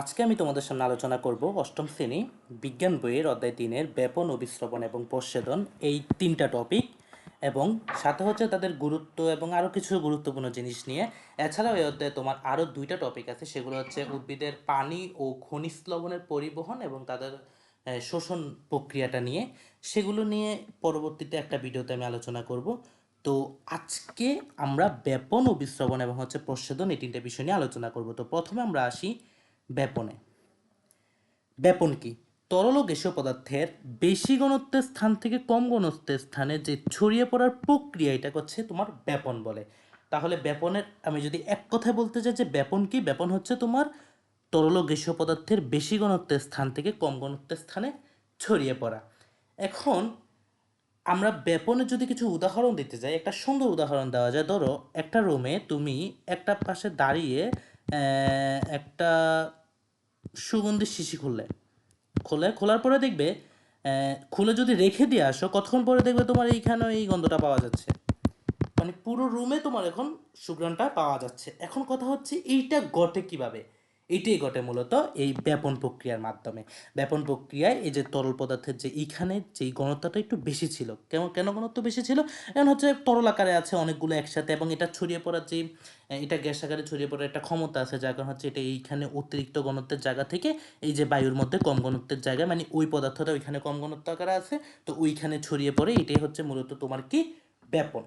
আজকে আমি তোমাদের সামনে আলোচনা করব অষ্টম শ্রেণি বিজ্ঞান বইয়ের অধ্যায় তিনের ব্যাপন অভিশ্রবণ এবং প্রচ্ছেদন, এই তিনটা টপিক এবং সাথে হচ্ছে তাদের গুরুত্ব এবং আরও কিছু গুরুত্বপূর্ণ জিনিস নিয়ে। এছাড়াও এই অধ্যায়ে তোমার আরও দুইটা টপিক আছে, সেগুলো হচ্ছে উদ্ভিদের পানি ও খনিজ লবণের পরিবহন এবং তাদের শোষণ প্রক্রিয়াটা নিয়ে। সেগুলো নিয়ে পরবর্তীতে একটা ভিডিওতে আমি আলোচনা করব। তো আজকে আমরা ব্যাপন ও বিশ্রবণ এবং হচ্ছে প্রচ্ছেদন এই তিনটে বিষয় নিয়ে আলোচনা করব। তো প্রথমে আমরা আসি ব্যাপনে। ব্যাপন কি? তরল ও গ্যাসীয় পদার্থের বেশি ঘনত্বের স্থান থেকে কম ঘনত্বের স্থানে যে ছড়িয়ে পড়ার প্রক্রিয়া এটা হচ্ছে তোমার ব্যাপন বলে। তাহলে ব্যাপনের, আমি যদি এক কথায় বলতে চাই যে ব্যাপন কি? ব্যাপন হচ্ছে তোমার তরল ও গ্যাসীয় পদার্থের বেশি ঘনত্বের স্থান থেকে কম ঘনত্বের স্থানে ছড়িয়ে পড়া। এখন আমরা ব্যাপনের যদি কিছু উদাহরণ দিতে যাই, একটা সুন্দর উদাহরণ দেওয়া যায়। ধরো, একটা রুমে তুমি একটা পাশে দাঁড়িয়ে একটা সুগন্ধি শিশি খুললে। খোলে, খোলার পরে দেখবে খুলে যদি রেখে দিয়ে আসো, কতক্ষণ পরে দেখবে তোমার এইখানে এই গন্ধটা পাওয়া যাচ্ছে। মানে পুরো রুমে তোমার এখন সুগ্রানটা পাওয়া যাচ্ছে। এখন কথা হচ্ছে এইটা ঘটে কীভাবে? এইটাই ঘটে মূলত এই ব্যাপন প্রক্রিয়ার মাধ্যমে। ব্যাপন প্রক্রিয়ায় এই যে তরল পদার্থের যে এইখানে যেই ঘনত্বটা একটু বেশি ছিল। কেন কেন ঘনত্ব বেশি ছিল? এখন হচ্ছে তরল আকারে আছে অনেকগুলো একসাথে এবং এটা ছড়িয়ে পড়ার যে, এটা গ্যাস আকারে ছড়িয়ে পড়ার একটা ক্ষমতা আছে, যার কারণ হচ্ছে এটা এইখানে অতিরিক্ত ঘনত্বের জায়গা থেকে এই যে বায়ুর মধ্যে কম ঘনত্বের জায়গায় মানে ওই পদার্থটা ওইখানে কম ঘনত্ব আকারে আছে, তো ওইখানে ছড়িয়ে পড়ে এটাই হচ্ছে মূলত তোমার কি ব্যাপন।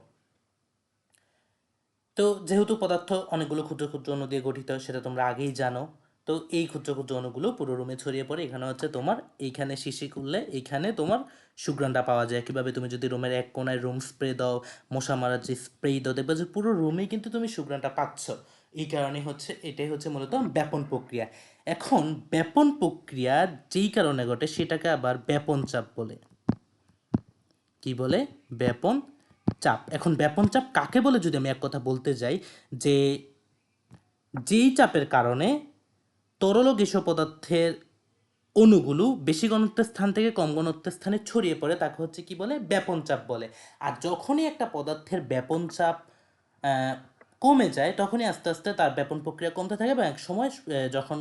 তো যেহেতু পদার্থ অনেকগুলো ক্ষুদ্র ক্ষুদ্র অণু দিয়ে গঠিত, সেটা তোমরা আগেই জানো। তো এই ক্ষুদ্র ক্ষুদ্র অণুগুলো পুরো রুমে ছড়িয়ে পড়ে। এখানে হচ্ছে তোমার, এইখানে শিশি খুললে এইখানে তোমার সুগ্রানটা পাওয়া যায়। কীভাবে তুমি যদি রুমের এক কোনায় রুম স্প্রে দাও, মশা মারার যে স্প্রে দাও, দেখবে যে পুরো রুমেই কিন্তু তুমি সুগ্রানটা পাচ্ছ। এই কারণে হচ্ছে, এটাই হচ্ছে মূলত ব্যাপন প্রক্রিয়া। এখন ব্যাপন প্রক্রিয়া যেই কারণে ঘটে, সেটাকে আবার ব্যাপন চাপ বলে। কি বলে? ব্যাপন চাপ। এখন ব্যাপন চাপ কাকে বলে যদি আমি এক কথা বলতে যাই, যে যেই চাপের কারণে তরল গ্যাসীয় পদার্থের অণুগুলো বেশি ঘনত্বের স্থান থেকে কম ঘনত্বের স্থানে ছড়িয়ে পড়ে, তাকে হচ্ছে কি বলে? ব্যাপন চাপ বলে। আর যখনই একটা পদার্থের ব্যাপন চাপ কমে যায়, তখনই আস্তে আস্তে তার ব্যাপন প্রক্রিয়া কমতে থাকে এবং এক সময় যখন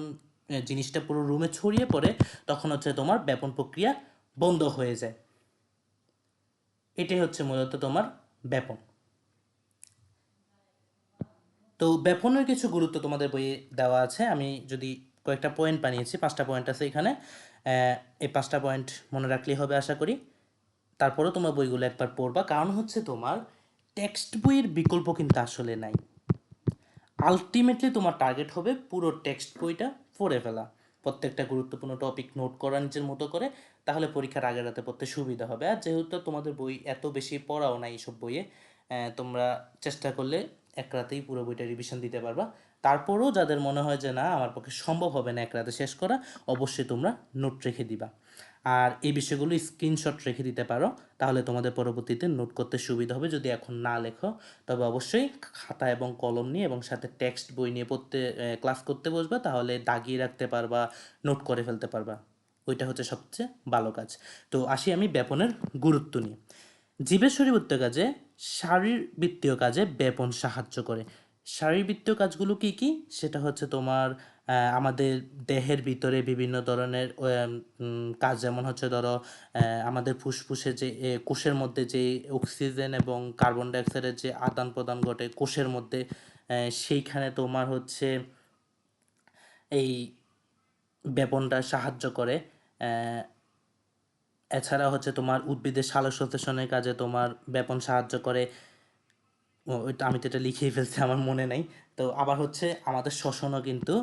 জিনিসটা পুরো রুমে ছড়িয়ে পড়ে, তখন হচ্ছে তোমার ব্যাপন প্রক্রিয়া বন্ধ হয়ে যায়। এটাই হচ্ছে মূলত তোমার ব্যাপন। তো ব্যাপনের কিছু গুরুত্ব তোমাদের বইয়ে দেওয়া আছে। আমি যদি কয়েকটা পয়েন্ট বানিয়েছি, পাঁচটা পয়েন্ট আছে এখানে। এই পাঁচটা পয়েন্ট মনে রাখলেই হবে আশা করি। তারপরেও তোমার বইগুলো একবার পড়বা। কারণ হচ্ছে তোমার টেক্সট বইয়ের বিকল্প কিন্তু আসলে নাই। আলটিমেটলি তোমার টার্গেট হবে পুরো টেক্সট বইটা পড়ে ফেলা। প্রত্যেকটা গুরুত্বপূর্ণ টপিক নোট করা নিজের মতো করে। তাহলে পরীক্ষার আগের রাতে পড়তে সুবিধা হবে। আর যেহেতু তোমাদের বই এত বেশি পড়াও না এইসব বইয়ে তোমরা চেষ্টা করলে এক রাতেই পুরো বইটা রিভিশন দিতে পারবা। তারপরেও যাদের মনে হয় যে, না, আমার পক্ষে সম্ভব হবে না এক রাতে শেষ করা, অবশ্যই তোমরা নোট রেখে দিবা। আর এই বিষয়গুলো স্ক্রিনশট রেখে দিতে পারো, তাহলে তোমাদের পরবর্তীতে নোট করতে সুবিধা হবে। যদি এখন না লেখো, তবে অবশ্যই খাতা এবং কলম নিয়ে এবং সাথে টেক্সট বই নিয়ে পড়তে ক্লাস করতে বসবা, তাহলে দাগিয়ে রাখতে পারবা নোট করে ফেলতে পারবা। ওইটা হচ্ছে সবচেয়ে ভালো কাজ। তো আসি আমি ব্যাপনের গুরুত্ব নিয়ে। জীবের শরীরবৃত্তীয় কাজে শারীরবৃত্তীয় কাজে ব্যাপন সাহায্য করে। শারীরবৃত্তীয় কাজগুলো কি কি? সেটা হচ্ছে তোমার আমাদের দেহের ভিতরে বিভিন্ন ধরনের কাজ যেমন হচ্ছে ধরো আমাদের ফুসফুসে যে কোষের মধ্যে যে অক্সিজেন এবং কার্বন ডাইঅক্সাইডের যে আদান প্রদান ঘটে কোষের মধ্যে সেইখানে তোমার হচ্ছে এই ব্যাপনটা সাহায্য করে। এছাড়া হচ্ছে তোমার উদ্ভিদের সালোকসংশ্লেষণের কাজে তোমার ব্যাপন সাহায্য করে। ওইটা আমি তো এটা লিখেই ফেলছি, আমার মনে নাই। তো আবার হচ্ছে আমাদের শ্বসনও কিন্তু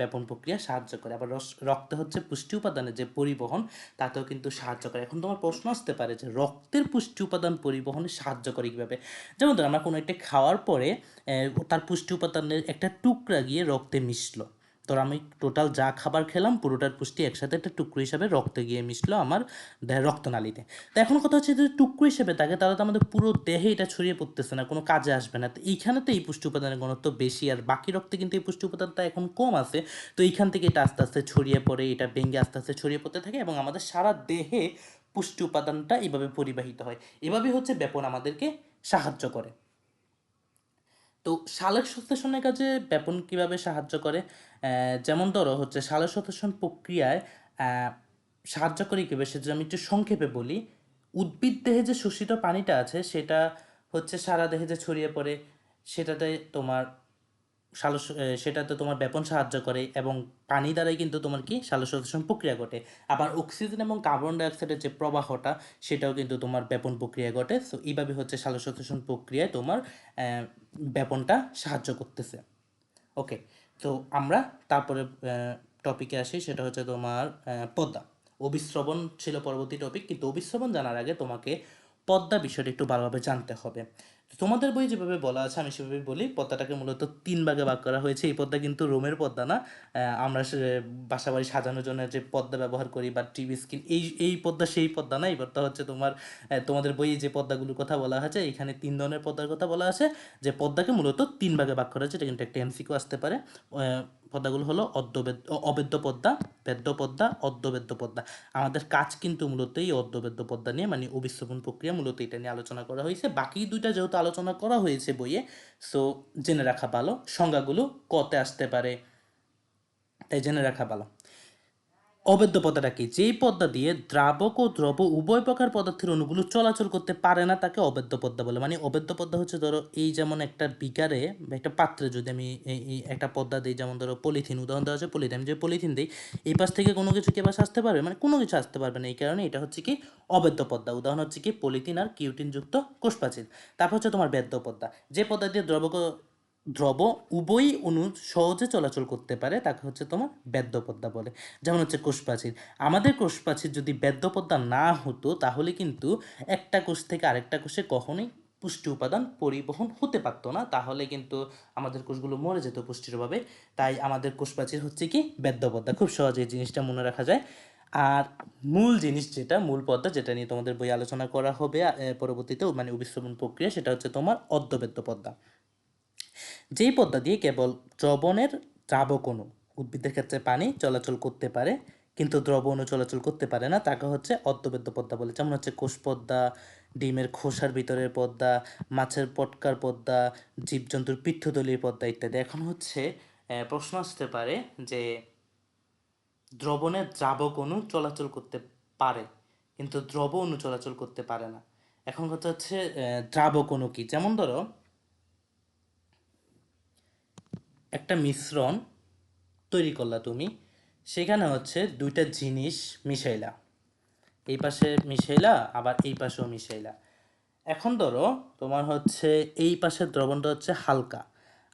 ব্যাপন প্রক্রিয়া সাহায্য করে। আবার রক্তে হচ্ছে পুষ্টি উপাদানের যে পরিবহন, তাতেও কিন্তু সাহায্য করে। এখন তোমার প্রশ্ন আসতে পারে যে রক্তের পুষ্টি উপাদান পরিবহনে সাহায্য করে কীভাবে? যেমন ধরো আমরা কোনো একটা খাওয়ার পরে তার পুষ্টি উপাদানের একটা টুকরা গিয়ে রক্তে মিশলো। ধর আমি টোটাল যা খাবার খেলাম, পুরোটার পুষ্টি একসাথে একটা টুকরো হিসাবে রক্তে গিয়ে মিশলো আমার রক্তনালীতে। তো এখন কথা হচ্ছে যদি টুকরো হিসেবে থাকে, তাহলে তো আমাদের পুরো দেহে এটা ছড়িয়ে পড়তেছে না, কোনো কাজে আসবে না। তো এইখানে তো এই পুষ্টি উপাদানের ঘনত্ব বেশি, আর বাকি রক্তে কিন্তু এই পুষ্টি উপাদানটা এখন কম আছে। তো এইখান থেকে এটা আস্তে আস্তে ছড়িয়ে পড়ে, এটা ভেঙে আস্তে আস্তে ছড়িয়ে পড়তে থাকে এবং আমাদের সারা দেহে পুষ্টি উপাদানটা এইভাবে পরিবাহিত হয়। এভাবে হচ্ছে ব্যাপন আমাদেরকে সাহায্য করে। তো সালেক সংশ্লেষণের কাজে ব্যাপন কীভাবে সাহায্য করে? যেমন ধরো হচ্ছে সালেক সংশ্লেষণ প্রক্রিয়ায় সাহায্য করে কীভাবে সেটা আমি একটু সংক্ষেপে বলি। উদ্ভিদ দেহে যে শোষিত পানিটা আছে সেটা হচ্ছে সারা দেহে যে ছড়িয়ে পড়ে, সেটাতে তোমার সালোক সেটাতে তোমার ব্যাপন সাহায্য করে এবং পানি দ্বারাই কিন্তু তোমার কি সালোক প্রক্রিয়া ঘটে। আবার অক্সিজেন এবং কার্বন ডাইঅক্সাইডের যে প্রবাহটা, সেটাও কিন্তু তোমার ব্যাপন প্রক্রিয়া ঘটে। সো এইভাবে হচ্ছে সালোক প্রক্রিয়ায় তোমার ব্যাপনটা সাহায্য করতেছে। ওকে তো আমরা তারপরে টপিকে আসি, সেটা হচ্ছে তোমার পদ্মা। অভিশ্রবণ ছিল পরবর্তী টপিক কিন্তু অভিশ্রবণ জানার আগে তোমাকে পদ্মা বিষয়টা একটু ভালোভাবে জানতে হবে। তোমাদের বই যেভাবে বলা আছে, আমি সেভাবে বলি। পদ্মাটাকে মূলত তিন ভাগে ভাগ করা হয়েছে। এই পদ্মা কিন্তু রোমের পদ্মা না। আমরা সে- বাসাবাড়ি সাজানোর জন্য যে পদ্মা ব্যবহার করি বা টিভি স্ক্রিন এই এই পদ্মা সেই পদ্মা না। এই পদ্মা হচ্ছে তোমার তোমাদের বইয়ে যে পদ্মাগুলোর কথা বলা হয়েছে এখানে তিন ধরনের পদ্মার কথা বলা আছে। যে পদ্মাকে মূলত তিন ভাগে ভাগ করা হয়েছে, এটা কিন্তু একটা এমসিকিউ আসতে পারে। পদ্মাগুলো হলো অদ্যবেদ অবেদ্য পদ্মা, বেদ্য পদ্মা অদ্যবেদ্য পদ্মা। আমাদের কাজ কিন্তু মূলত এই অদ্যবেদ্য পদ্মা নিয়ে মানে অবিশ্রবণ প্রক্রিয়া মূলত এটা নিয়ে আলোচনা করা হয়েছে। বাকি দুইটা যেহেতু আলোচনা করা হয়েছে বইয়ে সো জেনে রাখা ভালো। সংজ্ঞাগুলো কতে আসতে পারে। তাই জেনে রাখা ভালো। অবেদ্য পদ্মাটা কি যেই পদ্মা দিয়ে দ্রাবক ও দ্রব উভয় প্রকার পদার্থের অণুগুলো চলাচল করতে পারে না, তাকে অবেদ্য পদ্মা বলে। মানে অবেদ্য পদ্মা হচ্ছে, ধরো, এই যেমন একটা বিকারে একটা পাত্রে যদি আমি এই একটা পদ্মা দিই, যেমন ধরো, পলিথিন, উদাহরণ দেওয়া হচ্ছে পলিথিন, আমি যে পলিথিন দিই, এই পাশ থেকে কোনো কিছু কি পাশে আসতে পারবে? মানে কোনো কিছু আসতে পারবে না, এই কারণে এটা হচ্ছে কি অবেদ্য পদ্মা। উদাহরণ হচ্ছে কি পলিথিন আর কিউটিন যুক্ত কোষপ্রাচীর। তারপর হচ্ছে তোমার বেদ্য পদ্মা। যে পদ্মা দিয়ে দ্রবক দ্রব উভয়ই অণু সহজে চলাচল করতে পারে, তাকে হচ্ছে তোমার বেদ্যপদ্মা বলে। যেমন হচ্ছে কোষপ্রাচীর। আমাদের কোষপ্রাচীর যদি বেদ্যপদ্মা না হতো, তাহলে কিন্তু একটা কোষ থেকে আরেকটা কোষে কখনোই পুষ্টি উপাদান পরিবহন হতে পারতো না। তাহলে কিন্তু আমাদের কোষগুলো মরে যেত পুষ্টির অভাবে। তাই আমাদের কোষপ্রাচীর হচ্ছে কি বেদ্যপদ্মা খুব সহজে এই জিনিসটা মনে রাখা যায়। আর মূল জিনিস যেটা, মূল পদ্মা যেটা নিয়ে তোমাদের বই আলোচনা করা হবে পরবর্তীতে মানে অভিশ্রবণ প্রক্রিয়া, সেটা হচ্ছে তোমার অর্ধবেদ্য পদ্মা যেই পদ্মা দিয়ে কেবল দ্রবণের দ্রাবক অণু উদ্ভিদের ক্ষেত্রে পানি চলাচল করতে পারে, কিন্তু দ্রব অণু চলাচল করতে পারে না, তাকে হচ্ছে অর্ধবেদ্য পদ্মা বলে। যেমন হচ্ছে কোষ পদ্মা, ডিমের খোসার ভিতরের পদ্মা, মাছের পটকার পদ্মা, জীবজন্তুর পিত্তদলীয় পদ্মা ইত্যাদি। এখন হচ্ছে প্রশ্ন আসতে পারে যে দ্রবণের দ্রাবক অণু চলাচল করতে পারে, কিন্তু দ্রব অণু চলাচল করতে পারে না। এখন কথা হচ্ছে দ্রাবক অণু কি? যেমন ধরো একটা মিশ্রণ তৈরি করলা তুমি। সেখানে হচ্ছে দুইটা জিনিস মিশাইলা। এই পাশে মিশাইলা, আবার এই পাশেও মিশাইলা। এখন ধরো তোমার হচ্ছে এই পাশের দ্রবণটা হচ্ছে হালকা,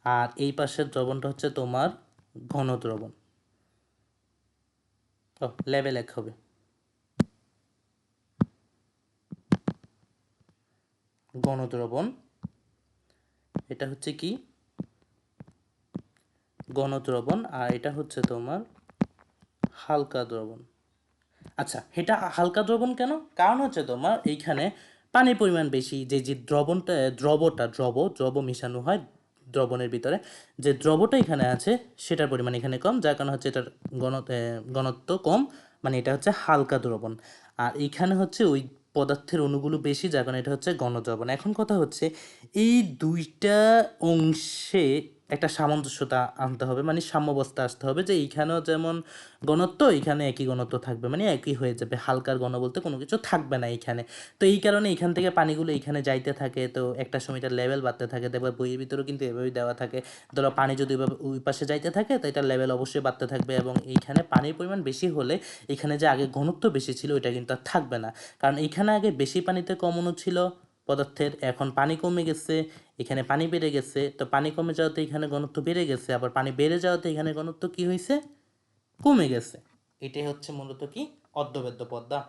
আর এই পাশের দ্রবণটা হচ্ছে তোমার ঘন দ্রবণ। ও, লেভেল এক হবে। ঘন দ্রবণ। এটা হচ্ছে কি? ঘন দ্রবণ আর এটা হচ্ছে তোমার হালকা দ্রবণ। আচ্ছা এটা হালকা দ্রবণ কেন? কারণ হচ্ছে তোমার এইখানে পানির পরিমাণ বেশি যে যে দ্রবণটা দ্রবটা দ্রব দ্রব মিশানো হয় দ্রবণের ভিতরে যে দ্রবটা এখানে আছে সেটার পরিমাণ এখানে কম যার কারণে হচ্ছে এটার এ, ঘনত্ব কম মানে এটা হচ্ছে হালকা দ্রবণ। আর এইখানে হচ্ছে ওই পদার্থের অণুগুলো বেশি যার কারণে এটা হচ্ছে ঘন দ্রবণ এখন কথা হচ্ছে এই দুইটা অংশে একটা সামঞ্জস্যতা আনতে হবে মানে সাম্যবস্থা আসতে হবে যে এইখানেও যেমন ঘনত্ব এখানে একই গণত্ব থাকবে মানে একই হয়ে যাবে, হালকার গণ বলতে কোনো কিছু থাকবে না এইখানে। তো এই কারণে এখান থেকে পানিগুলো এইখানে যাইতে থাকে, তো একটা সময় এটার লেভেল বাড়তে থাকে দেখবে বইয়ের ভিতরেও কিন্তু এভাবেই দেওয়া থাকে। ধরো পানি যদি ওই পাশে যাইতে থাকে, তো এটার লেভেল অবশ্যই বাড়তে থাকবে এবং এইখানে পানির পরিমাণ বেশি হলে এখানে যে আগে ঘনত্ব বেশি ছিল, ওইটা কিন্তু আর থাকবে না। কারণ এইখানে আগে বেশি পানিতে কম অণু ছিল পদার্থের, এখন পানি কমে গেছে এখানে পানি বেড়ে গেছে, তো পানি কমে যাওয়াতে এখানে ঘনত্ব বেড়ে গেছে, আবার পানি বেড়ে যাওয়াতে এখানে ঘনত্ব কি হয়েছে? কমে গেছে। এটাই হচ্ছে মূলত কি? অর্ধবেদ্য পদ্মা।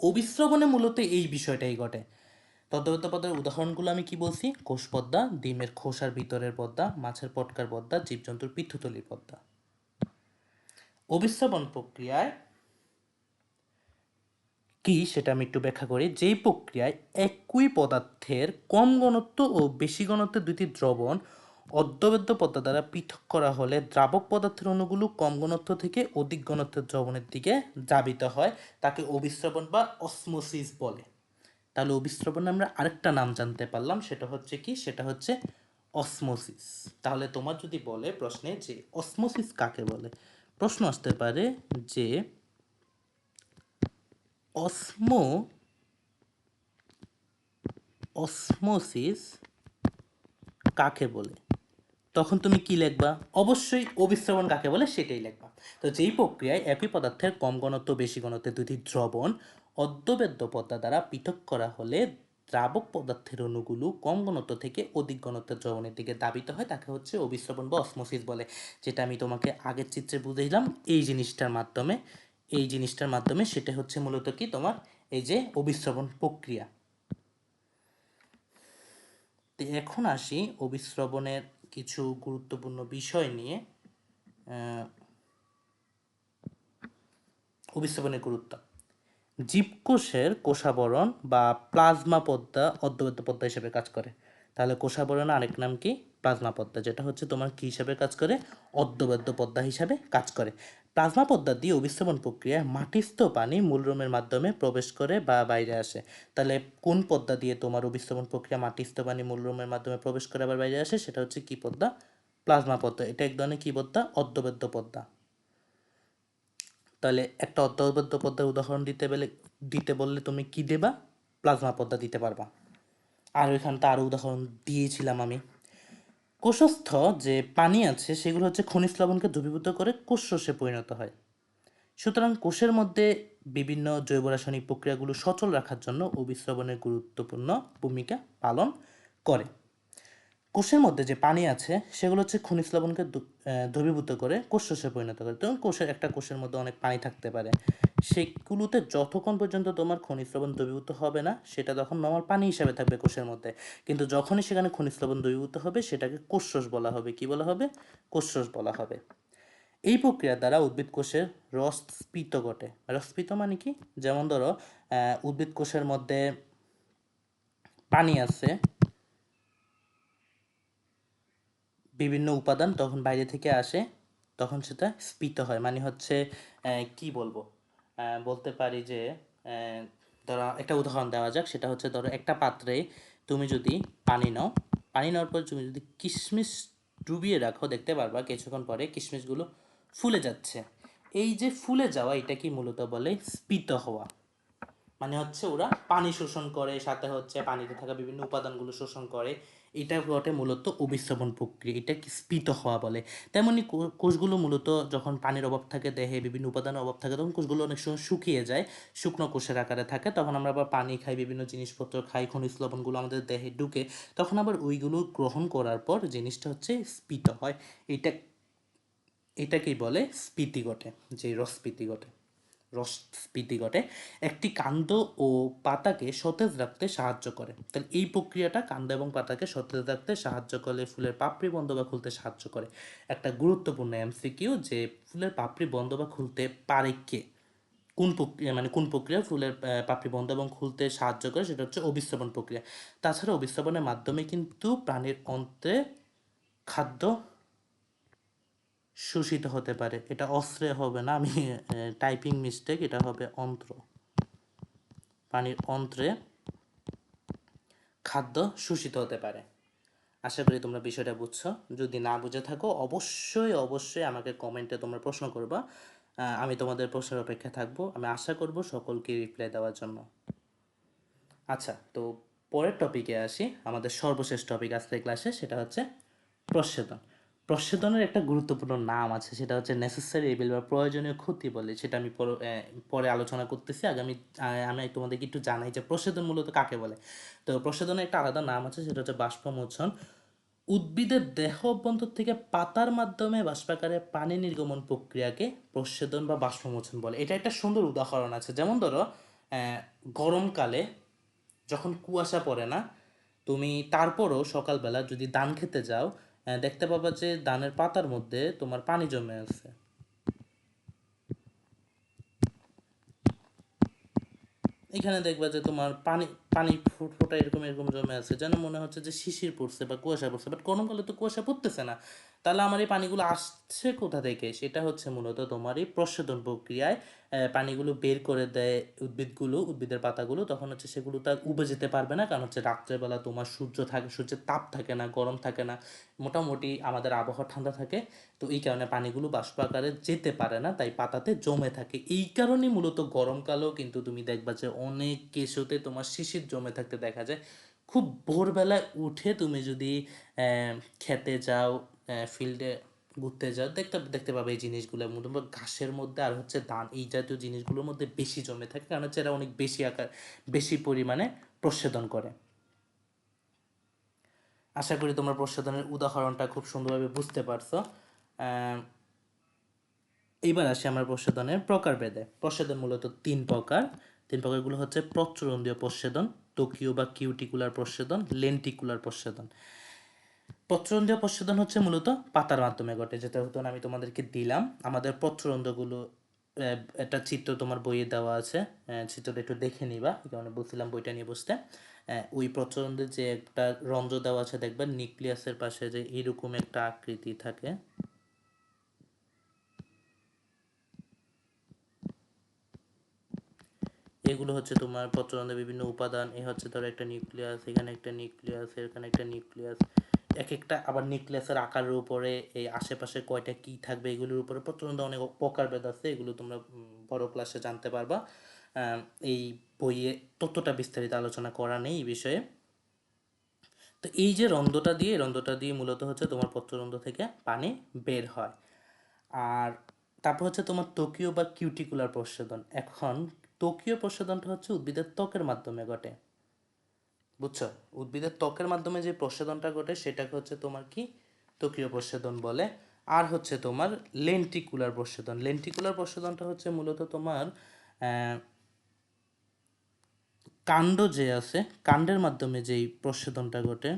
অবিশ্রবণে মূলত এই বিষয়টাই ঘটে। তদ্দবেদ্য পদ্মার উদাহরণগুলো আমি কি বলছি? কোষ পদ্মা, ডিমের খোসার ভিতরের পদ্মা, মাছের পটকার পদ্মা, জীবজন্তুর পিত্ততলির পদ্মা। অবিশ্রবণ প্রক্রিয়ায় কি সেটা আমি একটু ব্যাখ্যা করি। যেই প্রক্রিয়ায় একই পদার্থের কম ঘনত্ব ও বেশি ঘনত্বের দুটি দ্রবণ অর্ধবেদ্য পদ্মা দ্বারা পৃথক করা হলে দ্রাবক পদার্থের অণুগুলো কম ঘনত্ব থেকে অধিক ঘনত্বের দ্রবণের দিকে যাবিত হয়, তাকে অবিশ্রবণ বা অসমোসিস বলে। তাহলে অবিশ্রবণে আমরা আরেকটা নাম জানতে পারলাম, সেটা হচ্ছে কি? সেটা হচ্ছে অসমোসিস। তাহলে তোমার যদি বলে প্রশ্নে যে অসমোসিস কাকে বলে? প্রশ্ন আসতে পারে যে অসমো অসমোসিস কাকে বলে? তখন তুমি কি লিখবা? অবশ্যই অবিশ্রবণ কাকে বলে সেটাই লিখবা। তো যেই প্রক্রিয়ায় একই পদার্থের কম ঘনত্ব, বেশি ঘনত্বের দুটি দ্রবণ অদ্যবেদ্য পদ্মা দ্বারা পৃথক করা হলে দ্রাবক পদার্থের অণুগুলো কম ঘনত্ব থেকে অধিক ঘনত্বের দ্রবণের দিকে দাবিত হয়, তাকে হচ্ছে অবিশ্রবণ বা অসমোসিস বলে। যেটা আমি তোমাকে আগের চিত্রে বুঝাইলাম, এই জিনিসটার মাধ্যমে এই জিনিসটার মাধ্যমে সেটা হচ্ছে মূলত কি তোমার এই যে অবিশ্রবণ প্রক্রিয়া। তো এখন আসি অবিশ্রবণের কিছু গুরুত্বপূর্ণ বিষয় নিয়ে অবিশ্রবণের গুরুত্ব। জীবকোষের কোষাবরণ বা প্লাজমা পদ্মা অর্ধবেদ্য পদ্মা হিসেবে কাজ করে। তাহলে কোষাবরণ আরেক নাম কি? প্লাজমা পদ্মা, যেটা হচ্ছে তোমার কি হিসাবে কাজ করে? অর্ধবেদ্য পদ্মা হিসাবে কাজ করে। প্লাজমা পদ্মা দিয়ে অবিশ্রবণ প্রক্রিয়ায় মাটিস্থ পানি মূলরোমের মাধ্যমে প্রবেশ করে বা বাইরে আসে। তাহলে কোন পদ্মা দিয়ে তোমার অবিশ্রবণ প্রক্রিয়া মাটিস্থ পানি মূলরোমের মাধ্যমে প্রবেশ করে আবার বাইরে আসে, সেটা হচ্ছে কি পদ্মা? প্লাজমা পদ্মা। এটা এক ধরনের কী পদ্মা? অর্ধবেদ্য পদ্মা। তাহলে একটা অর্ধবেদ্য পদ্মার উদাহরণ দিতে বলে দিতে বললে তুমি কি দেবা? প্লাজমা পদ্মা দিতে পারবা। আর ওইখানটা আরও উদাহরণ দিয়েছিলাম আমি। কোষস্থ যে পানি আছে, সেগুলো হচ্ছে খনিজ লবণকে দ্রবীভূত করে কোষরসে পরিণত হয়। সুতরাং কোষের মধ্যে বিভিন্ন জৈব রাসায়নিক প্রক্রিয়াগুলো সচল রাখার জন্য অবিশ্রবণের গুরুত্বপূর্ণ ভূমিকা পালন করে। কোষের মধ্যে যে পানি আছে, সেগুলো হচ্ছে খনিজ লবণকে দ্রবীভূত করে কোষরসে পরিণত করে। তখন কোষের, একটা কোষের মধ্যে অনেক পানি থাকতে পারে। সেগুলোতে যতক্ষণ পর্যন্ত তোমার খনিজ লবণ দ্রবীভূত হবে না, সেটা তখন নর্মাল পানি হিসাবে থাকবে কোষের মধ্যে। কিন্তু যখনই সেখানে খনিজ লবণ দ্রবীভূত হবে, সেটাকে কোষরস বলা হবে। কি বলা হবে? কোষরস বলা হবে। এই প্রক্রিয়ার দ্বারা উদ্ভিদ কোষের রসস্ফীত ঘটে। রসস্ফীত মানে কি? যেমন ধরো উদ্ভিদ কোষের মধ্যে পানি আছে, বিভিন্ন উপাদান তখন বাইরে থেকে আসে, তখন সেটা স্ফীত হয়। মানে হচ্ছে কি বলব? বলতে পারি যে ধরো একটা উদাহরণ দেওয়া যাক, সেটা হচ্ছে ধরো একটা পাত্রে তুমি যদি পানি নাও, পানি নেওয়ার পর তুমি যদি কিশমিশ ডুবিয়ে রাখো, দেখতে পারবা কিছুক্ষণ পরে কিশমিশগুলো ফুলে যাচ্ছে। এই যে ফুলে যাওয়া, এটা কি মূলত বলে স্ফীত হওয়া? মানে হচ্ছে ওরা পানি শোষণ করে, সাথে হচ্ছে পানিতে থাকা বিভিন্ন উপাদানগুলো শোষণ করে এটা ঘটে মূলত অবিশ্রবণ প্রক্রিয়া, এটা কি স্ফীত হওয়া বলে। তেমনি কোষগুলো মূলত যখন পানির অভাব থাকে, দেহে বিভিন্ন উপাদানের অভাব থাকে, তখন কোষগুলো অনেক সময় শুকিয়ে যায়, শুকনো কোষের আকারে থাকে। তখন আমরা আবার পানি খাই, বিভিন্ন জিনিসপত্র খাই, খনিজ লবণগুলো আমাদের দেহে ঢুকে, তখন আবার ওইগুলো গ্রহণ করার পর জিনিসটা হচ্ছে স্ফীত হয়। এটা, এটাকেই বলে স্ফীতি ঘটে, যে রসস্ফীতি ঘটে। রসস্ফীতি ঘটে, একটি কাণ্ড ও পাতাকে সতেজ রাখতে সাহায্য করে। তাহলে এই প্রক্রিয়াটা কাণ্ড এবং পাতাকে সতেজ রাখতে সাহায্য করে ফুলের পাপড়ি বন্ধ বা খুলতে সাহায্য করে। একটা গুরুত্বপূর্ণ এমসিকিউ যে ফুলের পাপড়ি বন্ধ বা খুলতে পারে কে? কোন প্রক্রিয়া মানে কোন প্রক্রিয়া ফুলের পাপড়ি বন্ধ এবং খুলতে সাহায্য করে সেটা হচ্ছে অবিশ্রবণ প্রক্রিয়া। তাছাড়া অবিশ্রবণের মাধ্যমে কিন্তু প্রাণীর অন্ত্রে খাদ্য শোষিত হতে পারে। এটা অস্ত্রে হবে না, আমি টাইপিং মিস্টেক এটা হবে অন্ত্র। পানির অন্ত্রে খাদ্য শোষিত হতে পারে। আশা করি তোমরা বিষয়টা বুঝছ। যদি না বুঝে থাকো, অবশ্যই অবশ্যই আমাকে কমেন্টে তোমরা প্রশ্ন করবা। আমি তোমাদের প্রশ্নের অপেক্ষা থাকব। আমি আশা করব সকলকে রিপ্লাই দেওয়ার জন্য। আচ্ছা তো পরের টপিকে আসি। আমাদের সর্বশেষ টপিক আজকের ক্লাসে সেটা হচ্ছে প্রচ্ছেদন প্রচ্ছেদনের একটা গুরুত্বপূর্ণ নাম আছে, সেটা হচ্ছে নেসেসারি এবিল বা প্রয়োজনীয় ক্ষতি বলে, সেটা আমি পর- আলোচনা করতেছি। আগামী আমি তোমাদেরকে একটু জানাই যে প্রচ্ছেদন মূলত কাকে বলে। তো প্রচ্ছেদনের একটা আলাদা নাম আছে, সেটা হচ্ছে বাষ্পমোচন। উদ্ভিদের দেহ অভ্যন্তর থেকে পাতার মাধ্যমে বাষ্পাকারে পানি নির্গমন প্রক্রিয়াকে প্রচ্ছেদন বা বাষ্পমোচন বলে। এটা একটা সুন্দর উদাহরণ আছে। যেমন ধরো গরমকালে যখন কুয়াশা পড়ে না, তুমি তারপরও সকালবেলা যদি ধান খেতে যাও দেখতে পাবা যে ধানের পাতার মধ্যে তোমার পানি জমে আছে। এখানে দেখবা যে তোমার পানি পানি ফোট ফোটা এরকম এরকম জমে আছে, যেন মনে হচ্ছে যে শিশির পড়ছে বা কুয়াশা পড়ছে বাট গরমকালে তো কুয়াশা পড়তেছে না। তাহলে আমার এই পানিগুলো আসছে কোথা থেকে? সেটা হচ্ছে মূলত তোমার এই প্রশোধন প্রক্রিয়ায় পানিগুলো বের করে দেয় উদ্ভিদগুলো, উদ্ভিদের পাতাগুলো, তখন হচ্ছে সেগুলো তার উবে যেতে পারবে না, কারণ হচ্ছে রাত্রেবেলা তোমার সূর্য থাকে, সূর্যের তাপ থাকে না, গরম থাকে না, মোটামুটি আমাদের আবহাওয়া ঠান্ডা থাকে, তো এই কারণে পানিগুলো বাষ্প আকারে যেতে পারে না, তাই পাতাতে জমে থাকে। এই কারণে মূলত গরমকালেও কিন্তু তুমি দেখবা যে অনেক কেসুতে তোমার শিশির জমে থাকতে দেখা যায়। খুব ভোরবেলায় উঠে তুমি যদি খেতে যাও ফিল্ডে ঘুরতে যাও, দেখতে দেখতে পাবে এই জিনিসগুলো। মোটামুটি ঘাসের মধ্যে আর হচ্ছে ধান, এই জাতীয় জিনিসগুলোর মধ্যে বেশি জমে থাকে, কারণ হচ্ছে এরা অনেক বেশি আকার, বেশি পরিমাণে প্রচ্ছেদন করে। আশা করি তোমরা প্রচ্ছেদনের উদাহরণটা খুব সুন্দরভাবে বুঝতে পারছ। এইবার আসি আমরা প্রচ্ছেদনের প্রকারভেদে। প্রচ্ছেদন মূলত তিন প্রকার। তিন প্রকারগুলো হচ্ছে প্রচ্ছরন্ধ্রীয় প্রচ্ছেদন টোকিও বা কিউটিকুলার প্রচ্ছেদন লেন্টিকুলার প্রচ্ছেদন। প্রচ্ছরন্ধ্রীয় প্রচ্ছেদন হচ্ছে মূলত পাতার মাধ্যমে ঘটে যেটা হতো আমি তোমাদেরকে দিলাম। আমাদের প্রচ্ছরন্ধ্রগুলো আহ, একটা চিত্র তোমার বইয়ে দেওয়া আছে চিত্রটা একটু দেখে নিবা কারণে বলছিলাম বইটা নিয়ে বসতে। ওই প্রচ্ছরন্ধ্রের যে একটা রঞ্জ দেওয়া আছে দেখবা নিউক্লিয়াসের পাশে যে এরকম একটা আকৃতি থাকে। এগুলো হচ্ছে তোমার পত্ররন্ধ্রের বিভিন্ন উপাদান, এ হচ্ছে ধরো একটা নিউক্লিয়াস, এখানে একটা নিউক্লিয়াস, এখানে একটা নিউক্লিয়াস। এক একটা আবার নিউক্লিয়াসের আকারের উপরে, এই আশেপাশে কয়টা কি থাকবে এগুলোর উপরে পত্ররন্ধ্র অনেক প্রকারভেদ আছে, এগুলো তোমরা বড় ক্লাসে জানতে পারবা। এই বইয়ে ততটা বিস্তারিত আলোচনা করা নেই এই বিষয়ে। তো এই যে রন্ধ্রটা দিয়ে রন্ধ্রটা দিয়ে মূলত হচ্ছে তোমার পত্ররন্ধ্র থেকে পানি বের হয়। আর তারপর হচ্ছে তোমার ত্বকীয় বা কিউটিকুলার প্রচ্ছেদন। এখন ত্বকীয় প্রচ্ছেদনটা হচ্ছে উদ্ভিদের ত্বকের মাধ্যমে ঘটে। বুঝছ? উদ্ভিদের ত্বকের মাধ্যমে যে প্রচ্ছেদনটা ঘটে, সেটাকে হচ্ছে তোমার কি? ত্বকীয় প্রচ্ছেদন বলে। আর হচ্ছে তোমার লেন্টিকুলার প্রচ্ছেদন লেন্টিকুলার প্রচ্ছেদনটা হচ্ছে মূলত তোমার কাণ্ড যে আছে, কাণ্ডের মাধ্যমে যেই প্রচ্ছেদনটা ঘটে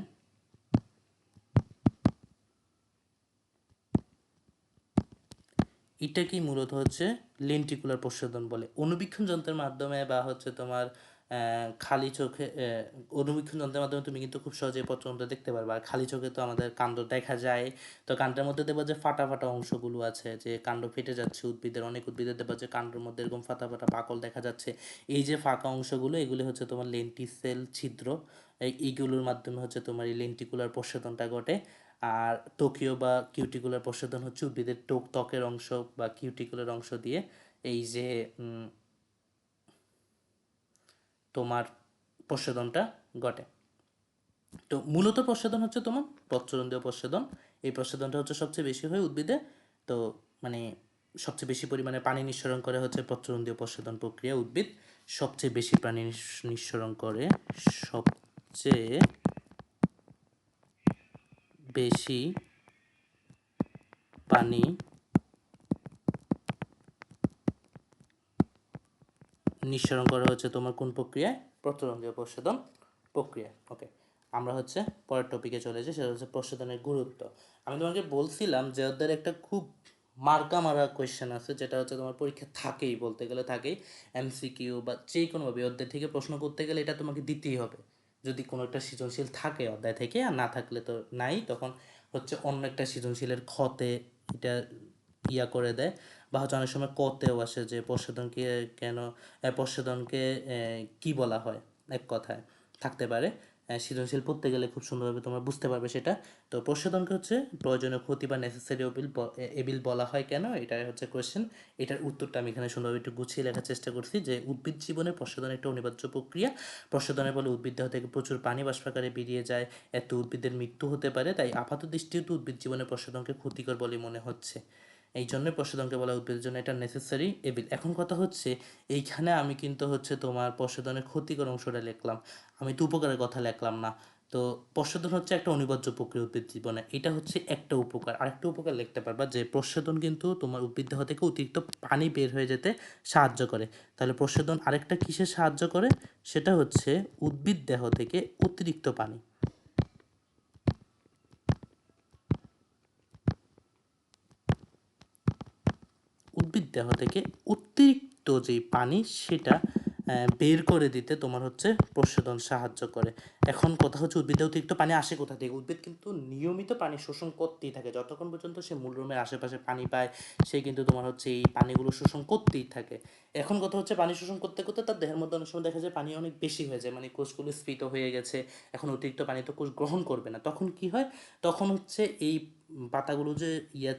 এটাকেই মূলত হচ্ছে লেন্টিকুলার প্রচ্ছেদন বলে। অনুবীক্ষণ যন্ত্রের মাধ্যমে বা হচ্ছে তোমার খালি চোখে অনুবীক্ষণ যন্ত্রের মাধ্যমে তুমি কিন্তু খুব সহজে প্রচণ্ড দেখতে পারবে। আর খালি চোখে তো আমাদের কাণ্ড দেখা যায়। তো কাণ্ডের মধ্যে দেখবা যে ফাটা ফাটা অংশগুলো আছে, যে কাণ্ড ফেটে যাচ্ছে, উদ্ভিদের অনেক উদ্ভিদের দেখবা যে কাণ্ডের মধ্যে এরকম ফাটা ফাটা পাকল দেখা যাচ্ছে। এই যে ফাঁকা অংশগুলো, এগুলি হচ্ছে তোমার লেন্টিসেল ছিদ্র। এইগুলোর মাধ্যমে হচ্ছে তোমার এই লেন্টিকুলার প্রচ্ছেদনটা ঘটে। আর টোকিও বা কিউটিকুলার প্রচ্ছেদন হচ্ছে উদ্ভিদের টোক ত্বকের অংশ বা কিউটিকুলার অংশ দিয়ে এই যে তোমার প্রচ্ছেদনটা ঘটে। তো মূলত প্রচ্ছেদন হচ্ছে তোমার প্রচ্ছরন্ধ্রীয় প্রচ্ছেদন এই প্রচ্ছেদনটা হচ্ছে সবচেয়ে বেশি হয় উদ্ভিদে। তো মানে সবচেয়ে বেশি পরিমাণে পানি নিঃসরণ করে হচ্ছে প্রচ্ছরন্ধ্রীয় প্রচ্ছেদন প্রক্রিয়া উদ্ভিদ। সবচেয়ে বেশি পানি নিঃস- নিঃসরণ করে সবচেয়ে বেশি পানি নিঃসরণ করা হচ্ছে তোমার কোন প্রক্রিয়ায়? প্রত্যরন্ধ্রীয় প্রশোধন প্রক্রিয়া ওকে আমরা হচ্ছে পরের টপিকে চলে যাই, সেটা হচ্ছে প্রশোধনের গুরুত্ব। আমি তোমাকে বলছিলাম যে ওদের একটা খুব মার্কা মারা কোয়েশ্চেন আছে, যেটা হচ্ছে তোমার পরীক্ষা থাকেই, বলতে গেলে থাকেই এমসিকিউ বা যে কোনোভাবে ওদের থেকে প্রশ্ন করতে গেলে এটা তোমাকে দিতেই হবে। যদি কোনো একটা সৃজনশীল থাকে অধ্যায় থেকে আর না থাকলে তো নাই তখন হচ্ছে অন্য একটা সৃজনশীলের ক্ষতে এটা ইয়া করে দেয়। বা হচ্ছে অনেক সময় কতেও আসে যে প্রশোধনকে কেন আহ, প্রশোধনকে কি বলা হয় এক কথায় থাকতে পারে। সৃজনশীল পড়তে গেলে খুব সুন্দরভাবে তোমরা বুঝতে পারবে সেটা। তো প্রশোধনকে হচ্ছে, প্রয়োজনীয় ক্ষতি বা নেসেসারি এবিল এবিল বলা হয় কেন? এটা হচ্ছে কোয়েশ্চেন এটার উত্তরটা আমি এখানে সুন্দরভাবে একটু গুছিয়ে লেখার চেষ্টা করছি যে উদ্ভিদ জীবনে প্রশোধন একটা অনিবার্য প্রক্রিয়া। প্রশোধনের ফলে উদ্ভিদ দেহ থেকে প্রচুর পানি বাষ্পাকারে বেরিয়ে যায়। এত উদ্ভিদের মৃত্যু হতে পারে, তাই আপাত দৃষ্টিতে উদ্ভিদ জীবনে প্রশোধনকে ক্ষতিকর বলে মনে হচ্ছে। এই জন্যই প্রশোধনকে বলা উদ্ভিদের জন্য এটা নেসেসারি এবিল এখন কথা হচ্ছে, এইখানে আমি কিন্তু হচ্ছে তোমার প্রশোধনের ক্ষতিকর অংশটা লিখলাম। আমি তো উপকারের কথা লিখলাম না। তো প্রশোধন হচ্ছে একটা অনিবার্য প্রক্রিয়া উদ্ভিদ জীবনে। এটা হচ্ছে একটা উপকার। আরেকটা উপকার লিখতে পারবা যে প্রশোধন কিন্তু তোমার উদ্ভিদ দেহ থেকে অতিরিক্ত পানি বের হয়ে যেতে সাহায্য করে। তাহলে প্রশোধন আরেকটা কিসে সাহায্য করে? সেটা হচ্ছে উদ্ভিদ দেহ থেকে অতিরিক্ত পানি। উদ্ভিদ দেহ থেকে অতিরিক্ত যে পানি, সেটা বের করে দিতে তোমার হচ্ছে প্রশোধন সাহায্য করে। এখন কথা হচ্ছে উদ্ভিদে অতিরিক্ত পানি আসে কোথা থেকে? উদ্ভিদ কিন্তু নিয়মিত পানি শোষণ করতেই থাকে। যতক্ষণ পর্যন্ত সে মূলরুমের আশেপাশে পানি পায়, সে কিন্তু তোমার হচ্ছে এই পানিগুলো শোষণ করতেই থাকে। এখন কথা হচ্ছে পানি শোষণ করতে করতে তার দেহের মধ্যে অনেক সময় দেখা যায় পানি অনেক বেশি হয়ে যায়। মানে কোষগুলো স্ফীত হয়ে গেছে। এখন অতিরিক্ত পানি তো কোষ গ্রহণ করবে না। তখন কি হয়? তখন হচ্ছে এই পাতাগুলো যে ইয়া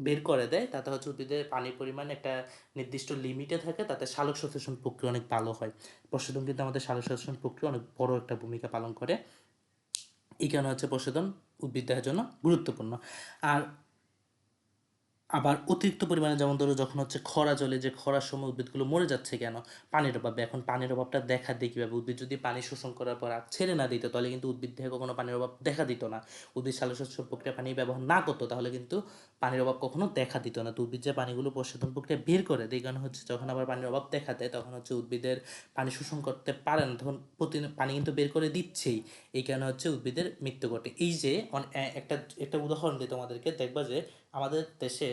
বের করে দেয়, তাতে হচ্ছে উদ্ভিদের পানির পরিমাণ একটা নির্দিষ্ট লিমিটে থাকে, তাতে সালোক সংশ্লেষণ প্রক্রিয়া অনেক ভালো হয়। প্রশোধন কিন্তু আমাদের শালক সংশ্লেষণ প্রক্রিয়া অনেক বড় একটা ভূমিকা পালন করে। এই কারণে হচ্ছে প্রশোধন উদ্ভিদ দেওয়ার জন্য গুরুত্বপূর্ণ। আর আবার অতিরিক্ত পরিমাণে যেমন ধরো যখন হচ্ছে খরা জলে যে খরার সময় উদ্ভিদগুলো মরে যাচ্ছে কেন? পানির অভাবে। এখন পানির অভাবটা দেখা দিই কীভাবে? উদ্ভিদ যদি পানি শোষণ করার পর আর ছেড়ে না দিত, তাহলে কিন্তু উদ্ভিদ দেহে কখনো পানির অভাব দেখা দিত না। উদ্ভিদ সালোকসংশ্লেষণ প্রক্রিয়া পানি ব্যবহার না করতো, তাহলে কিন্তু পানির অভাব কখনো দেখা দিত না। তো উদ্ভিদ যে পানিগুলো প্রশোধন প্রক্রিয়া বের করে দেয় কারণে হচ্ছে যখন আবার পানির অভাব দেখা দেয়, তখন হচ্ছে উদ্ভিদের পানি শোষণ করতে পারে না। তখন প্রতি পানি কিন্তু বের করে দিচ্ছেই। এই কারণে হচ্ছে উদ্ভিদের মৃত্যু ঘটে। এই যে একটা একটা উদাহরণ দিই তোমাদেরকে দেখবা যে আমাদের দেশে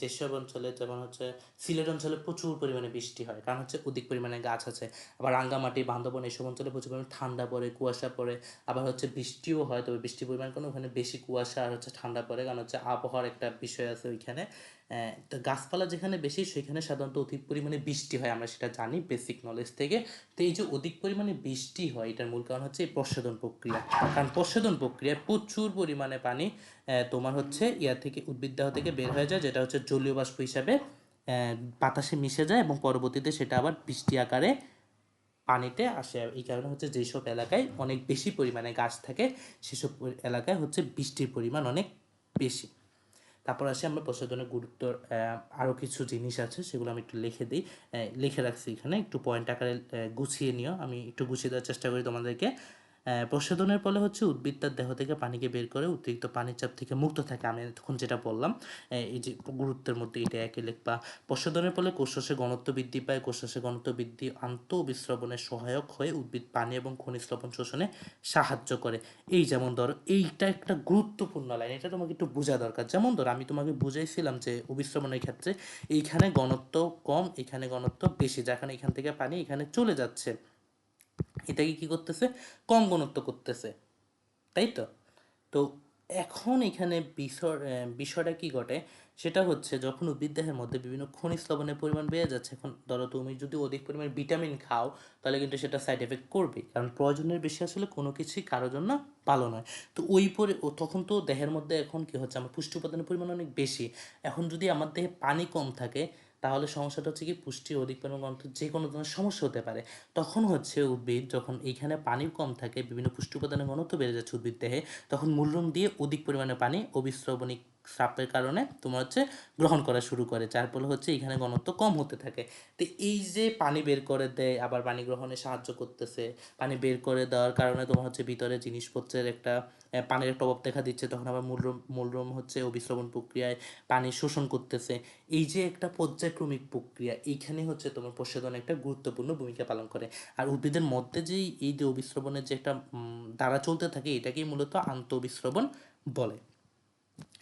যেসব অঞ্চলে, যেমন হচ্ছে সিলেট অঞ্চলে প্রচুর পরিমাণে বৃষ্টি হয়, কারণ হচ্ছে অধিক পরিমাণে গাছ আছে, আবার রাঙ্গামাটি বান্ধবন এইসব অঞ্চলে প্রচুর পরিমাণে ঠান্ডা পড়ে, কুয়াশা পড়ে, আবার হচ্ছে বৃষ্টিও হয়, তবে বৃষ্টির পরিমাণ কোনো, ওখানে বেশি কুয়াশা আর হচ্ছে ঠান্ডা পড়ে, কারণ হচ্ছে আবহাওয়ার একটা বিষয় আছে ওইখানে। তো গাছপালা যেখানে বেশি, সেখানে সাধারণত অধিক পরিমাণে বৃষ্টি হয়, আমরা সেটা জানি বেসিক নলেজ থেকে। তো এই যে অধিক পরিমাণে বৃষ্টি হয়, এটার মূল কারণ হচ্ছে এই প্রশোধন প্রক্রিয়া। কারণ প্রশোধন প্রক্রিয়ায় প্রচুর পরিমাণে পানি তোমার হচ্ছে ইয়া থেকে, উদ্ভিদ দেহ থেকে বের হয়ে যায়, যেটা হচ্ছে জলীয় বাষ্প হিসাবে বাতাসে মিশে যায় এবং পরবর্তীতে সেটা আবার বৃষ্টি আকারে পানিতে আসে। এই কারণে হচ্ছে যেসব এলাকায় অনেক বেশি পরিমাণে গাছ থাকে, সেসব এলাকায় হচ্ছে বৃষ্টির পরিমাণ অনেক বেশি। তারপর আসি আমরা প্রসাধনের গুরুত্ব আরও কিছু জিনিস আছে, সেগুলো আমি একটু লিখে দিই। লিখে রাখছি এখানে, একটু পয়েন্ট আকারে গুছিয়ে নিও। আমি একটু গুছিয়ে দেওয়ার চেষ্টা করি তোমাদেরকে। আহ, প্রশোধনের ফলে হচ্ছে উদ্ভিদ তার দেহ থেকে পানিকে বের করে অতিরিক্ত পানির চাপ থেকে মুক্ত থাকে। আমি তখন যেটা বললাম এই যে গুরুত্বের মধ্যে এটা একে লিখবা প্রশোধনের ফলে কোষরসের ঘনত্ব বৃদ্ধি পায়। কোষরসের ঘনত্ব বৃদ্ধি আন্তঃবিস্রবণের সহায়ক হয়ে উদ্ভিদ পানি এবং খনিজ লবণ শোষণে সাহায্য করে। এই যেমন ধরো এইটা একটা গুরুত্বপূর্ণ লাইন। এটা তোমাকে একটু বোঝা দরকার। যেমন ধরো আমি তোমাকে বুঝাইছিলাম যে অবিশ্রবণের ক্ষেত্রে এইখানে ঘনত্ব কম এখানে ঘনত্ব বেশি যেখানে এখান থেকে পানি এখানে চলে যাচ্ছে। এটাকে কি করতেছে? কম ঘনত্ব করতেছে। তাই তো? তো এখন এখানে বিষয় বিষয়টা কি ঘটে? সেটা হচ্ছে যখন উদ্ভিদ দেহের মধ্যে বিভিন্ন খনিজ লবণের পরিমাণ বেড়ে যাচ্ছে, এখন ধরো তুমি যদি অধিক পরিমাণে ভিটামিন খাও, তাহলে কিন্তু সেটা সাইড এফেক্ট করবে। কারণ প্রয়োজনের বেশি আসলে কোনো কিছুই কারোর জন্য ভালো নয়। তো ওই পরে তখন তো দেহের মধ্যে এখন কি হচ্ছে? আমার পুষ্টি উপাদানের পরিমাণ অনেক বেশি। এখন যদি আমার দেহে পানি কম থাকে তাহলে সমস্যাটা হচ্ছে কি, পুষ্টি অধিক পরিমাণ গ্রন্থ যে কোনো ধরনের সমস্যা হতে পারে। তখন হচ্ছে উদ্ভিদ যখন এইখানে পানি কম থাকে, বিভিন্ন পুষ্টি উপাদানের ঘনত্ব বেড়ে যাচ্ছে উদ্ভিদ দেহে, তখন মূলরুম দিয়ে অধিক পরিমাণে পানি অবিশ্রবণিক চাপের কারণে তোমার হচ্ছে গ্রহণ করা শুরু করে, যার ফলে হচ্ছে এখানে ঘনত্ব কম হতে থাকে। তো এই যে পানি বের করে দেয়, আবার পানি গ্রহণে সাহায্য করতেছে, পানি বের করে দেওয়ার কারণে তোমার হচ্ছে ভিতরে জিনিসপত্রের একটা পানির একটা অভাব দেখা দিচ্ছে, তখন আবার মূলরম মূলরম হচ্ছে অবিশ্রবণ প্রক্রিয়ায় পানি শোষণ করতেছে। এই যে একটা পর্যায়ক্রমিক প্রক্রিয়া, এইখানে হচ্ছে তোমার প্রশোধন একটা গুরুত্বপূর্ণ ভূমিকা পালন করে। আর উদ্ভিদের মধ্যে যেই, এই যে অবিশ্রবণের যে একটা দ্বারা চলতে থাকে, এটাকেই মূলত আন্ত অবিশ্রবণ বলে।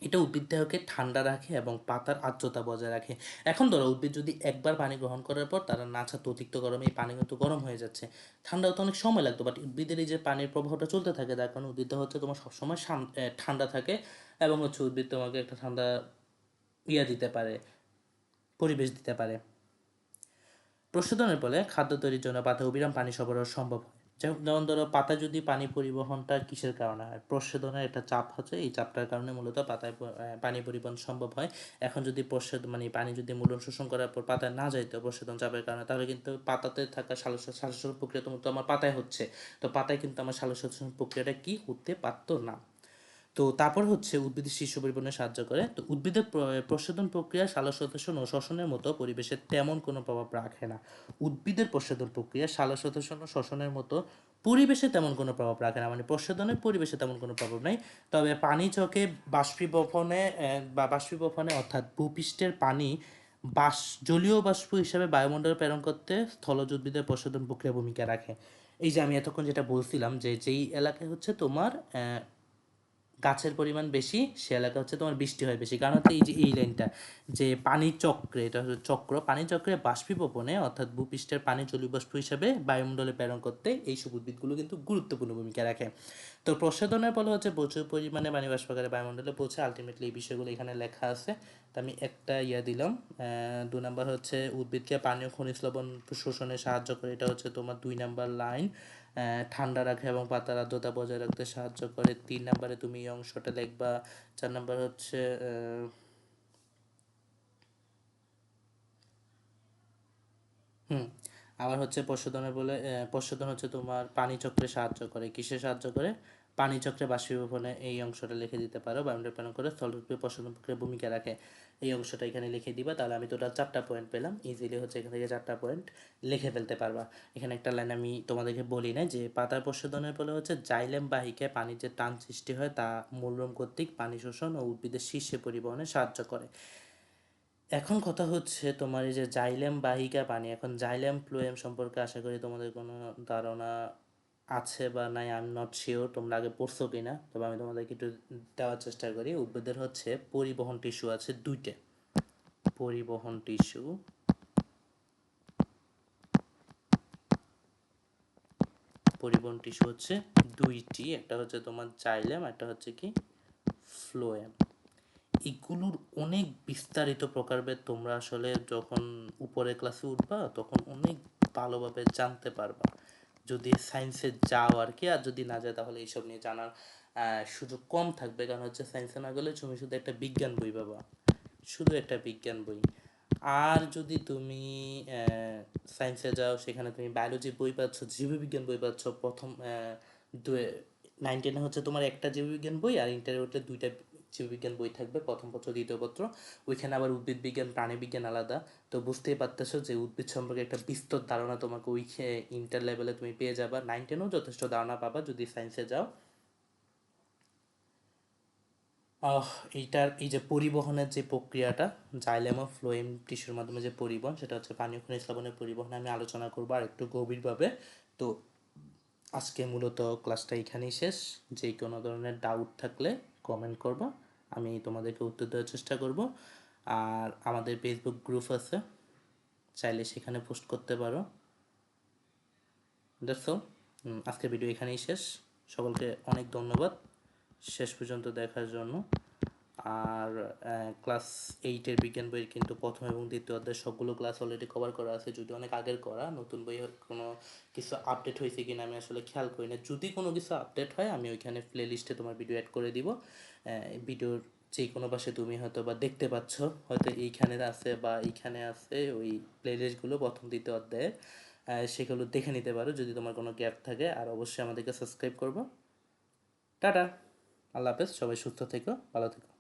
এটা উদ্ভিদ দেহকে ঠান্ডা রাখে এবং পাতার আর্দ্রতা বজায় রাখে। এখন ধরো, উদ্ভিদ যদি একবার পানি গ্রহণ করার পর তারা না ছাড়তে অতিরিক্ত গরমে, এই পানি কিন্তু গরম হয়ে যাচ্ছে। ঠান্ডা হতে অনেক সময় লাগতো বাট উদ্ভিদের এই যে পানির প্রবাহটা চলতে থাকে, তার কারণে উদ্ভিদ হচ্ছে তোমার সবসময় ঠান্ডা থাকে এবং হচ্ছে উদ্ভিদ তোমাকে একটা ঠান্ডা ইয়া দিতে পারে, পরিবেশ দিতে পারে। প্রশোধনের ফলে খাদ্য তৈরির জন্য পাতা অবিরাম পানি সরবরাহ সম্ভব হয়। যেমন ধরো পাতা যদি পানি পরিবহনটা কিসের কারণে হয়? প্রশোধনের একটা চাপ হচ্ছে, এই চাপটার কারণে মূলত পাতায় পানি পরিবহন সম্ভব হয়। এখন যদি প্রশোধ মানে পানি যদি মূলন শোষণ করার পর পাতায় না যাইতো প্রশোধন চাপের কারণে, তাহলে কিন্তু পাতাতে থাকা সালস সালোক প্রক্রিয়া তো আমার পাতায় হচ্ছে। তো পাতায় কিন্তু আমার শোষণ প্রক্রিয়াটা কি হতে পারতো না। তো তারপর হচ্ছে উদ্ভিদের শীর্ষ পরিবহনে সাহায্য করে। তো উদ্ভিদের প্র- প্রশোধন প্রক্রিয়া সালোকসংশ্লেষণ ও শ্বসনের মতো পরিবেশে তেমন কোনো প্রভাব রাখে না। উদ্ভিদের প্রশোধন প্রক্রিয়া সালোকসংশ্লেষণ ও শ্বসনের মতো পরিবেশে তেমন কোনো প্রভাব রাখে না। মানে প্রশোধনের পরিবেশে তেমন কোনো প্রভাব নেই। তবে পানি চকে বাষ্পীভবনে বা বাষ্পীভবনে অর্থাৎ ভূপৃষ্ঠের পানি বাস, জলীয় বাষ্প হিসাবে বায়ুমণ্ডলে প্রেরণ করতে স্থলজ উদ্ভিদের প্রশোধন প্রক্রিয়া ভূমিকা রাখে। এই যে আমি এতক্ষণ যেটা বলছিলাম যে যেই এলাকায় হচ্ছে তোমার গাছের পরিমাণ বেশি সে এলাকা হচ্ছে তোমার বৃষ্টি হয় বেশি। কারণ হচ্ছে এই যে, এই লাইনটা, যে পানি চক্রে, এটা হচ্ছে চক্র, পানি চক্রে বাষ্পীভবনে, অর্থাৎ ভূপৃষ্ঠের পানি জলীয়বাষ্প হিসাবে বায়ুমণ্ডলে প্রেরণ করতে এই সব উদ্ভিদগুলো কিন্তু গুরুত্বপূর্ণ ভূমিকা রাখে। তো প্রসাধনের ফলে হচ্ছে প্রচুর পরিমাণে পানি বাষ্প আকারে বায়ুমণ্ডলে পৌঁছে আলটিমেটলি এই বিষয়গুলো এখানে লেখা আছে। তো আমি একটা ইয়া দিলাম দু নাম্বার হচ্ছে উদ্ভিদকে পানীয় খনিজ লবণ শোষণে সাহায্য করে, এটা হচ্ছে তোমার দুই নাম্বার লাইন। ঠান্ডা রাখে এবং পাতার আর্দ্রতা বজায় রাখতে সাহায্য করে। তিন নাম্বারে তুমি এই অংশটা দেখবা, চার নাম্বার হচ্ছে হুম, আবার হচ্ছে পশুধনে বলে পশুধন হচ্ছে তোমার পানি চক্রে সাহায্য করে। কিসে সাহায্য করে? পানি চক্রে বাষ্পীভবনে এই অংশটা লিখে দিতে পারো বায়ুমণ্ডল করে স্থলরূপে পশুধন প্রক্রিয়ায় ভূমিকা রাখে। এই অংশটা এখানে লিখে দিবা, তাহলে আমি টোটাল চারটা পয়েন্ট পেলাম। ইজিলি হচ্ছে এখান থেকে চারটা পয়েন্ট লিখে ফেলতে পারবা। এখানে একটা লাইন আমি তোমাদেরকে বলি না যে, পাতার পশুধনের ফলে হচ্ছে জাইলেম বাহিকায় পানির যে টান সৃষ্টি হয় তা মূলরম কর্তৃক পানি শোষণ ও উদ্ভিদের শীর্ষে পরিবহনে সাহায্য করে। এখন কথা হচ্ছে তোমার এই যে জাইলেম বাহিকা পানি, এখন জাইলেম ফ্লোয়েম সম্পর্কে আশা করি তোমাদের কোনো ধারণা আছে বা নাই আই এম নট শিওর তোমরা আগে পড়ছো কি না তবে আমি তোমাদেরকে একটু দেওয়ার চেষ্টা করি। উদ্ভিদের হচ্ছে পরিবহন টিস্যু আছে দুইটা। পরিবহন টিস্যু। পরিবহন টিস্যু হচ্ছে দুইটি। একটা হচ্ছে তোমার জাইলেম একটা হচ্ছে কি? ফ্লোয়েম এগুলোর অনেক বিস্তারিত প্রকারভেদ তোমরা আসলে যখন উপরে ক্লাসে উঠবা, তখন অনেক ভালোভাবে জানতে পারবা। যদি সায়েন্সে যাও আর কি, আর যদি না যায় তাহলে এইসব নিয়ে জানার সুযোগ কম থাকবে। কারণ হচ্ছে সায়েন্সে না গেলে তুমি শুধু একটা বিজ্ঞান বই পাবা। শুধু একটা বিজ্ঞান বই। আর যদি তুমি সায়েন্সে যাও, সেখানে তুমি বায়োলজি বই পাচ্ছ, জীববিজ্ঞান বই পাচ্ছ, প্রথম নাইন টেনে হচ্ছে তোমার একটা জীববিজ্ঞান বই, আর ইন্টারভিউতে দুইটা জীববিজ্ঞান বই থাকবে, প্রথম পত্র, দ্বিতীয় পত্র। ওইখানে আবার উদ্ভিদ বিজ্ঞান, প্রাণী বিজ্ঞান আলাদা। তো বুঝতেই পারতেছো যে উদ্ভিদ সম্পর্কে একটা বিস্তর ধারণা তোমাকে ওই ইন্টার লেভেলে তুমি পেয়ে যাবা। নাইন টেনেও যথেষ্ট ধারণা পাবা যদি সায়েন্সে যাও। এইটার এই যে পরিবহনের যে প্রক্রিয়াটা জাইলেম ও ফ্লোয়েম টিস্যুর মাধ্যমে যে পরিবহন, সেটা হচ্ছে পানীয় খনিজ লবণের পরিবহনে, আমি আলোচনা করব আর একটু গভীরভাবে। তো আজকে মূলত ক্লাসটা এখানেই শেষ। যে কোনো ধরনের ডাউট থাকলে কমেন্ট করবা। আমি তোমাদেরকে উত্তর দেওয়ার চেষ্টা করব। আর আমাদের ফেসবুক গ্রুপ আছে, চাইলে সেখানে পোস্ট করতে পারো। অল আজকের ভিডিও এখানেই শেষ। সকলকে অনেক ধন্যবাদ। শেষ পর্যন্ত দেখার জন্য। আর ক্লাস এইটের বিজ্ঞান বইয়ের কিন্তু প্রথম এবং দ্বিতীয় অধ্যায় সবগুলো ক্লাস অলরেডি কভার করা আছে। যদি অনেক আগের করা নতুন বইয়ের কোনো কিছু আপডেট হয়েছে কিনা আমি আসলে খেয়াল করি না। যদি কোনো কিছু আপডেট হয় আমি ওইখানে প্লে লিস্টে তোমার ভিডিও অ্যাড করে দিব। ভিডিওর যে কোনো পাশে তুমি হয়তো বা দেখতে পাচ্ছ হয়তো এইখানে আছে বা এইখানে আছে ওই প্লে লিস্টগুলো প্রথম দ্বিতীয় অধ্যায়ে। আহ, সেগুলো দেখে নিতে পারো যদি তোমার কোনো গ্যাপ থাকে। আর অবশ্যই আমাদেরকে সাবস্ক্রাইব করব। টাটা! আল্লাহ হাফেজ সবাই সুস্থ থেকো ভালো থেকো।